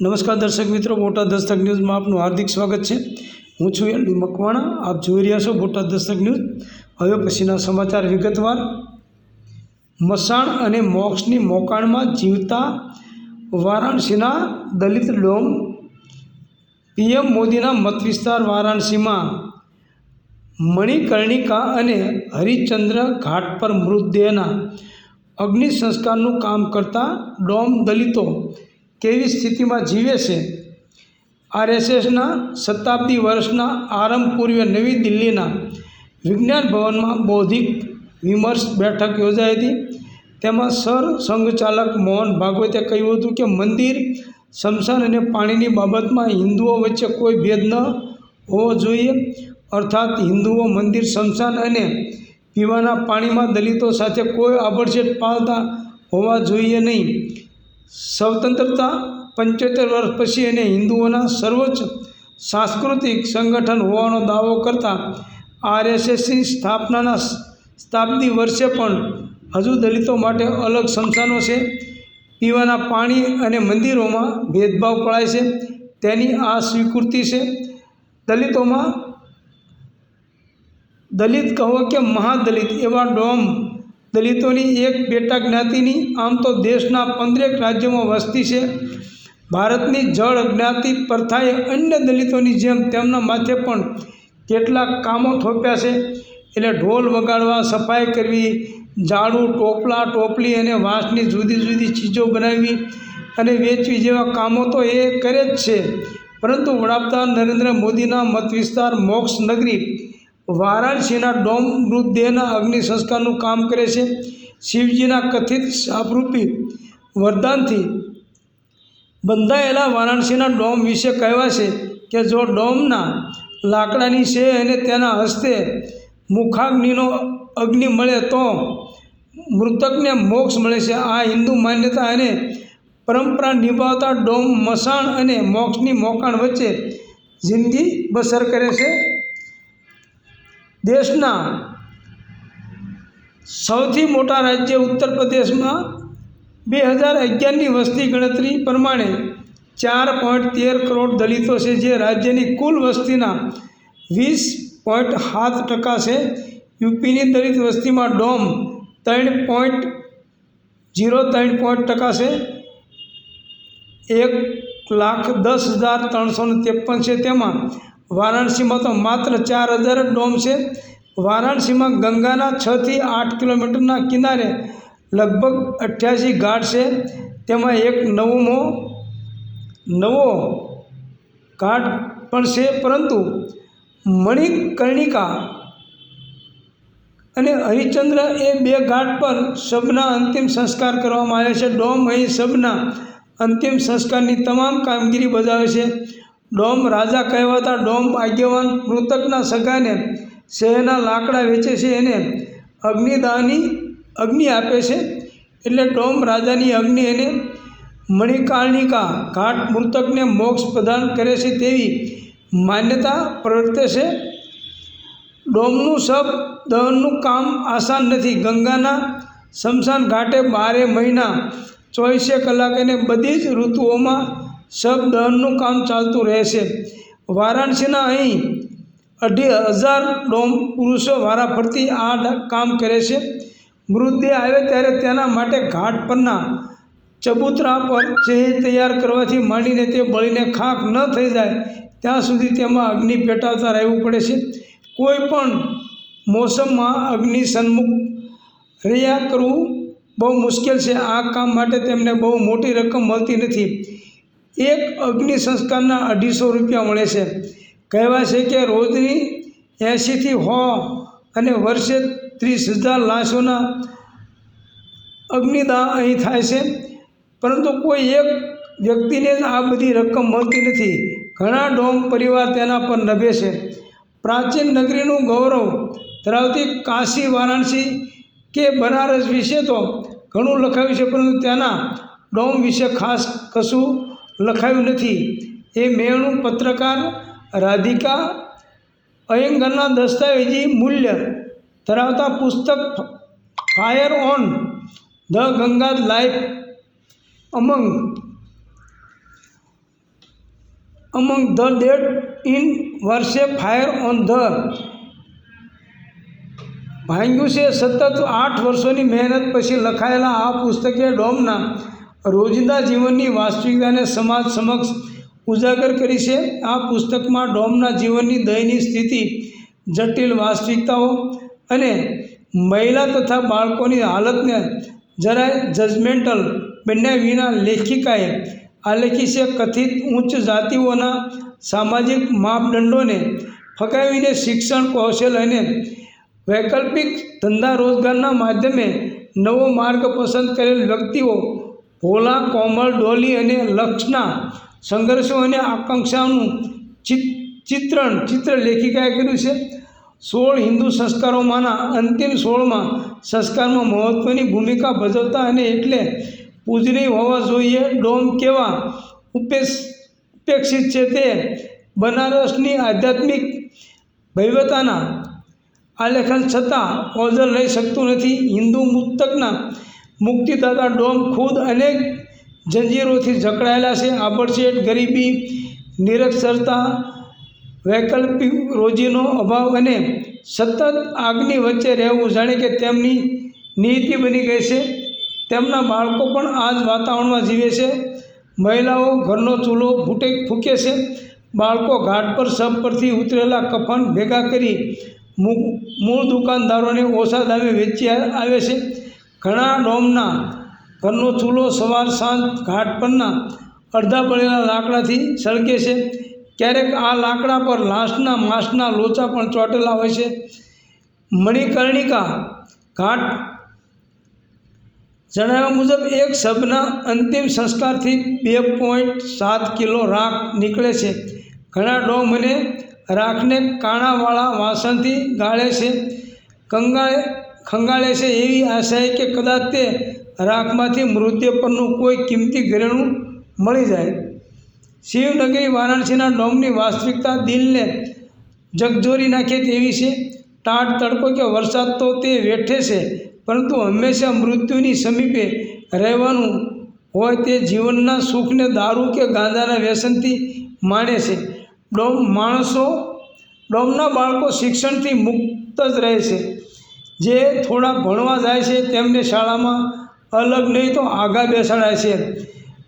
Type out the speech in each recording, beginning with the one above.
નમસ્કાર દર્શક મિત્રો, બોટાદ દસ્તક ન્યૂઝમાં આપનું હાર્દિક સ્વાગત છે. હું છું એલ ડી મકવાણા, આપ જોઈ રહ્યા છો બોટાદ દસ્તક ન્યૂઝ. હવે પછીના સમાચાર વિગતવાર. મસાણ અને મોક્ષની મોકાણમાં જીવતા વારાણસીના દલિત ડોમ. પીએમ મોદીના મતવિસ્તાર વારાણસીમાં. મણિકર્ણિકા અને હરિચંદ્ર ઘાટ પર મૃતદેહના અગ્નિ સંસ્કારનું કામ કરતા ડોમ દલિતો કેવી સ્થિતિમાં જીવે છે? આરએસએસના શતાબ્દી વર્ષના આરંભ પૂર્વે નવી દિલ્હીના વિજ્ઞાન ભવનમાં બૌદ્ધિક વિમર્શ બેઠક યોજાઈ હતી. તેમાં સર સંઘચાલક મોહન ભાગવતે કહ્યું હતું કે મંદિર, શમશાન અને પાણીની બાબતમાં હિન્દુઓ વચ્ચે કોઈ ભેદ ન હોવો જોઈએ. અર્થાત હિન્દુઓ મંદિર, શમશાન અને પીવાના પાણીમાં દલિતો સાથે કોઈ આભડછેટ પાળતા હોવા જોઈએ નહીં. સ્વતંત્રતા પંચોતેર વર્ષ પછી અને હિન્દુઓના સર્વોચ્ચ સાંસ્કૃતિક સંગઠન હોવાનો દાવો કરતા આરએસએસની સ્થાપનાના શતાબ્દી વર્ષે પણ હજુ દલિતો માટે અલગ સ્મશાનો છે. પીવાના પાણી અને મંદિરોમાં ભેદભાવ પડાય છે. તેની આ સ્વીકૃતિ છે. દલિતોમાં દલિત કહો કે મહાદલિત એવા ડોમ દલિતોની એક પેટા જ્ઞાતિની, આમ તો દેશના પંદરેક રાજ્યોમાં વસ્તી છે. ભારતની જળ જ્ઞાતિ પ્રથાએ અન્ય દલિતોની જેમ તેમના માથે પણ કેટલાક કામો થોપ્યા છે. એટલે ઢોલ વગાડવા, સફાઈ કરવી, ઝાડુ, ટોપલા, ટોપલી અને વાંસની જુદી જુદી ચીજો બનાવવી અને વેચવી જેવા કામો તો એ કરે જ છે. પરંતુ વડાપ્રધાન નરેન્દ્ર મોદીના મત વિસ્તાર મોક્ષ નગરી વારાણસીના ડોમ મૃતદેહના અગ્નિ સંસ્કારનું કામ કરે છે. શિવજીના કથિત શાપરૂપી વરદાનથી બંધાયેલા વારાણસીના ડોમ વિશે કહેવાય છે કે જો ડોમના લાકડાની છે અને તેના હસ્તે મુખાગ્નિનો અગ્નિ મળે તો મૃતકને મોક્ષ મળે છે. આ હિન્દુ માન્યતા અને પરંપરા નિભાવતા ડોમ મસાણ અને મોક્ષની મોકાણ વચ્ચે જિંદગી બસર કરે છે. દેશના સૌથી મોટા રાજ્ય ઉત્તર પ્રદેશમાં બે હજાર અગિયારની વસ્તી ગણતરી પ્રમાણે ચાર પોઈન્ટ તેર કરોડ દલિતો છે, જે રાજ્યની કુલ વસ્તીના વીસ પોઈન્ટ સાત ટકા છે. યુપીની દલિત વસ્તીમાં ડોમ ત્રણ પોઈન્ટ જીરો ત્રણ પોઈન્ટ ટકા છે. એક લાખ દસ હજાર ત્રણસો ને ત્રેપન છે. તેમાં વારાણસીમાં તો માત્ર ચાર હજાર જ ડોમ છે. વારાણસીમાં ગંગાના છથી આઠ કિલોમીટરના કિનારે લગભગ અઠ્યાસી ઘાટ છે. તેમાં એક નવમો, નવો ઘાટ પણ છે. પરંતુ મણિકર્ણિકા અને હરિચંદ્ર એ બે ઘાટ પર શબના અંતિમ સંસ્કાર કરવામાં આવે છે. ડોમ અહીં શબના અંતિમ સંસ્કારની તમામ કામગીરી બજાવે છે. ડોમ રાજા કહેવાતા ડોમ આગેવાન મૃતકના સગાને શહેરના લાકડા વેચે છે એને અગ્નિદાની અગ્નિ આપે છે. એટલે ડોમ રાજાની અગ્નિ એને મણિકાર્ણિકા ઘાટ મૃતકને મોક્ષ પ્રદાન કરે છે તેવી માન્યતા પ્રવર્તે છે. ડોમનું શબ દહનનું કામ આસાન નથી. ગંગાના શમશાન ઘાટે બારે મહિના ચોવીસે કલાક અને બધી જ ઋતુઓમાં શબ દહનનું કામ ચાલતું રહે છે વારાણસીના અહીં અઢી હજાર ડોમ પુરુષો વારાફરતી આ કામ કરે છે. મૃતદેહ આવે ત્યારે તેના માટે ઘાટ પરના ચબૂતરા પર ચહેર તૈયાર કરવાથી માંડીને તે બળીને ખાખ ન થઈ જાય, ત્યાં સુધી તેમાં અગ્નિ પેટાવતા રહેવું પડે છે. કોઈ પણ મોસમમાં અગ્નિ સન્મુખ રહ્યા કરવું બહુ મુશ્કેલ છે. આ કામ માટે તેમને બહુ મોટી રકમ મળતી નથી. એક અગ્નિ સંસ્કારના અઢીસો રૂપિયા મળે છે. કહેવાય છે કે રોજની એંશીથી હો અને વર્ષે ત્રીસ હજાર લાશોના અગ્નિદાહ અહીં થાય છે. પરંતુ કોઈ એક વ્યક્તિને જ આ બધી રકમ મળતી નથી. ઘણા ડોમ પરિવાર તેના પર નભે છે. પ્રાચીન નગરીનું ગૌરવ ધરાવતી કાશી, વારાણસી કે બનારસ વિશે તો ઘણું લખાયું છે, પરંતુ તેના ડોમ વિશે ખાસ કશું લખાયું નથી. એ મેણું પત્રકાર, રાધિકા, અયંગરના દસ્તાવેજી મૂલ્ય ધરાવતા પુસ્તક fire on the Ganga life among among the dead in વર્ષે ફાયર ઓન ધ ભાંગ્યું છે સતત આઠ વર્ષોની મહેનત પછી લખાયેલા આ પુસ્તકે ડોમના રોજિંદા જીવનની વાસ્તવિકતાને સમાજ સમક્ષ ઉજાગર કરી છે. આ પુસ્તકમાં ડોમના જીવનની દયનીય સ્થિતિ, જટિલ વાસ્તવિકતાઓ અને મહિલા તથા બાળકોની હાલતને જરાય જજમેન્ટલ બન્યા વિના લેખિકાએ આલેખી છે. કથિત ઉચ્ચ જાતિઓના સામાજિક માપદંડોને ફગાવીને શિક્ષણ, કૌશલ અને વૈકલ્પિક ધંધા રોજગારના માધ્યમે નવો માર્ગ પસંદ કરેલ વ્યક્તિઓ ભોલા, કોમળ, ડોલી અને લક્ષના સંઘર્ષો અને આકાંક્ષાનું ચિત, ચિત્રણ ચિત્ર લેખિકાએ કર્યું છે. સોળ હિન્દુ સંસ્કારોમાંના અંતિમ સોળમાં સંસ્કારમાં મહત્ત્વની ભૂમિકા ભજવતા અને એટલે પૂજનીય હોવા જોઈએ. ડોમ કેવા ઉપેક્ષ, ઉપેક્ષિત છે તે બનારસની આધ્યાત્મિક ભવ્યતાના આલેખન છતાં ઓઝર લઈ શકતું નથી. હિન્દુ મુક્તકના મુક્તિદાતા ડોમ ખુદ અનેક જંજીરોથી જકડાયેલા છે. આબડછેટ ગરીબી નિરક્ષરતા વૈકલ્પિક રોજીનો અભાવ અને સતત આગની વચ્ચે રહેવું જાણે કે તેમની નીતિ બની ગઈ છે. તેમના બાળકો પણ આ જ વાતાવરણમાં જીવે છે. મહિલાઓ ઘરનો ચૂલો ફૂટે, ફૂંકે છે. બાળકો ઘાટ પર સબ પરથી ઉતરેલા કફન ભેગા કરી મૂળ દુકાનદારોને ઓછા દામે વેચી આવે છે. ઘણા ડોમના ઘરનો ચૂલો, સવાર, સાંજ, ઘાટ પરના અડધા પડેલા લાકડાથી સળગે છે. ક્યારેક આ લાકડા પર લાશના માંસના લોચા પણ ચોંટેલા હોય છે. મણિકર્ણિકા ઘાટ જણાવ્યા મુજબ એક શબના અંતિમ સંસ્કારથી બે પોઈન્ટ સાત કિલો રાખ નીકળે છે. ઘણા ડોમ અને રાખને કાણાવાળા વાસણથી ગાળે છે. કંગાળે ખંગાળે છે એવી આશાએ કે કદાચ તે રાખમાંથી મૃતદેહ પરનું કોઈ કિંમતી ઘરેણું મળી જાય. શિવનગરી વારાણસીના ડોમની વાસ્તવિકતા દિલને જગજોરી નાખે તેવી છે. ટાટ તડકો કે વરસાદ તો તે વેઠે છે, પરંતુ હંમેશા મૃત્યુની સમીપે રહેવાનું હોય તે જીવનના સુખને દારૂ કે ગાંજાના વ્યસનથી માણે છે. ડોમ માણસો ડોમના બાળકો શિક્ષણથી મુક્ત જ રહે છે. જે થોડા ભણવા જાય છે તેમને શાળામાં અલગ નહીં તો આગા બેસાડાય છે.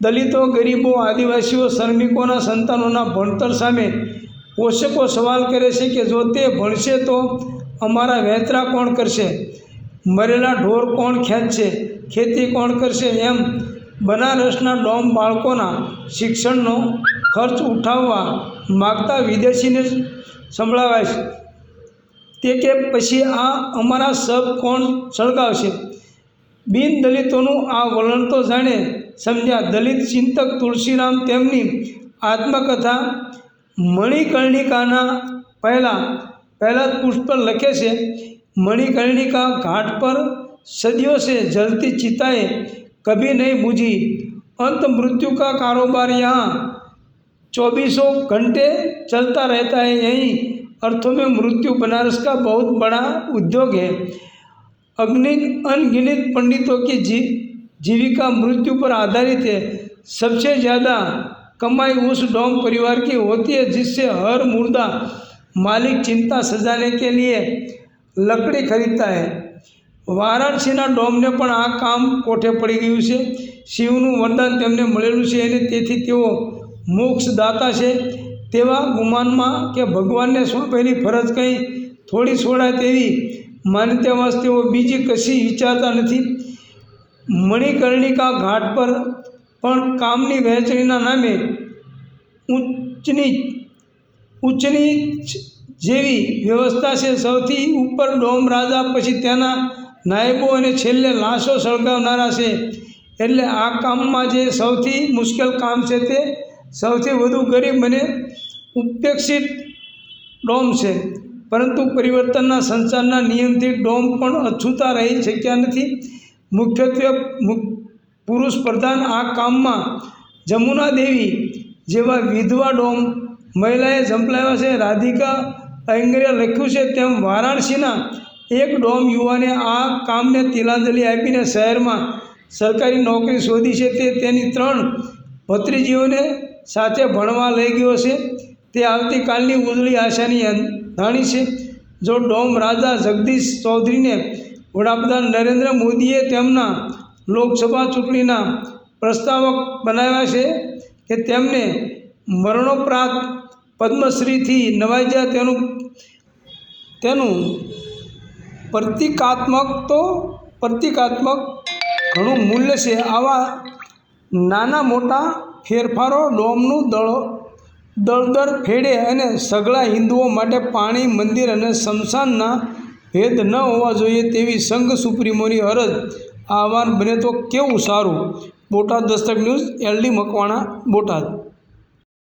દલિતો, ગરીબો, આદિવાસીઓ, શ્રમિકોના સંતાનોના ભણતર સામે પોષકો સવાલ કરે છે કે જો તે ભણશે તો અમારા વહેતરા કોણ કરશે? મરેલા ઢોર કોણ ખેંચશે? ખેતી કોણ કરશે? એમ બનારસના ડોમ બાળકોના શિક્ષણનો ખર્ચ ઉઠાવવા માગતા વિદેશીને સંભળાવાય છે. તે કે પછી આ અમારા સબ કોણ સળગાવશે? બિન દલિતોનું આ વલણ તો જાણે, સમજ્યા. દલિત ચિંતક તુલસીરામ તેમની આત્મકથા મણિકર્ણિકાના પહેલાં પહેલાં જ પર લખે છે, મણિકર્ણિકા ઘાટ પર સદીઓ છે જલતી ચિતાએ કભી નહીં બુજી. અંત મૃત્યુ કા કારોબાર યા ચોવીસો ઘંટે ચલતા રહેતા હૈ યહીં. अर्थों में मृत्यु बनारस का बहुत बड़ा उद्योग है अग्नि अनगिनत पंडितों की जी जीविका मृत्यु पर आधारित है सबसे ज़्यादा कमाई उस डोम परिवार की होती है जिससे हर मुर्दा मालिक चिंता सजाने के लिए लकड़ी खरीदता है વારાણસીના ડોમને પણ આ કામ કોઠે પડી ગયું છે શિવનું વરદાન તેમને મળેલું છે અને તેથી તેઓ મોક્ષદાતા છે તેવા ગુમાનમાં કે ભગવાનને સોંપેલી ફરજ કંઈ? થોડી છોડાય તેવી માન્યતામાં તેઓ બીજી કશી વિચારતા નથી. મણિકર્ણિકા ઘાટ પર પણ કામની વહેંચણીના નામે ઉચ્ચની ઉચ્ચની જેવી વ્યવસ્થા છે. સૌથી ઉપર ડોમ રાજા, પછી તેના નાયબો અને છેલ્લે લાશો સળગાવનારા છે. એટલે આ કામમાં જે સૌથી મુશ્કેલ કામ છે તે સૌથી વધુ ગરીબ અને ઉપેક્ષિત ડોમ છે. પરંતુ પરિવર્તનના સંસારના નિયમથી ડોમ પણ અછૂતા રહી શક્યા નથી. મુખ્યત્વે પુરુષ પ્રધાન આ કામમાં જમુના દેવી જેવા વિધવા ડોમ, મહિલાએ ઝંપલાવ્યા છે, રાધિકા અયંગરે લખ્યું છે તેમ વારાણસીના એક ડોમ યુવાને આ કામને તિલાંજલિ આપીને શહેરમાં સરકારી નોકરી શોધી છે તે તેની ત્રણ ભત્રીજીઓને સાથે ભણવા લઈ ગયો છે. તે આવતીકાલની ઉજળી આશાની અંધાણી છે. જો ડોમ રાજા જગદીશ ચૌધરીને વડાપ્રધાન નરેન્દ્ર મોદીએ તેમના લોકસભા ચૂંટણીના પ્રસ્તાવક બનાવ્યા છે કે તેમને મરણોપરાંત પદ્મશ્રીથી નવાજ્યા તેનું તેનું પ્રતિકાત્મક તો પ્રતિકાત્મક ઘણું મૂલ્ય છે. આવા નાના મોટા ફેરફારો ડોમનું દળો દળદર ફેડે અને સઘળા હિન્દુઓ માટે પાણી, મંદિર અને શમશાનના ભેદ ન હોવા જોઈએ તેવી સંઘ સુપ્રીમોની અરજ. આહવાન બને તો કેવું સારું? Botad Dastak news LD Makwana, Botad.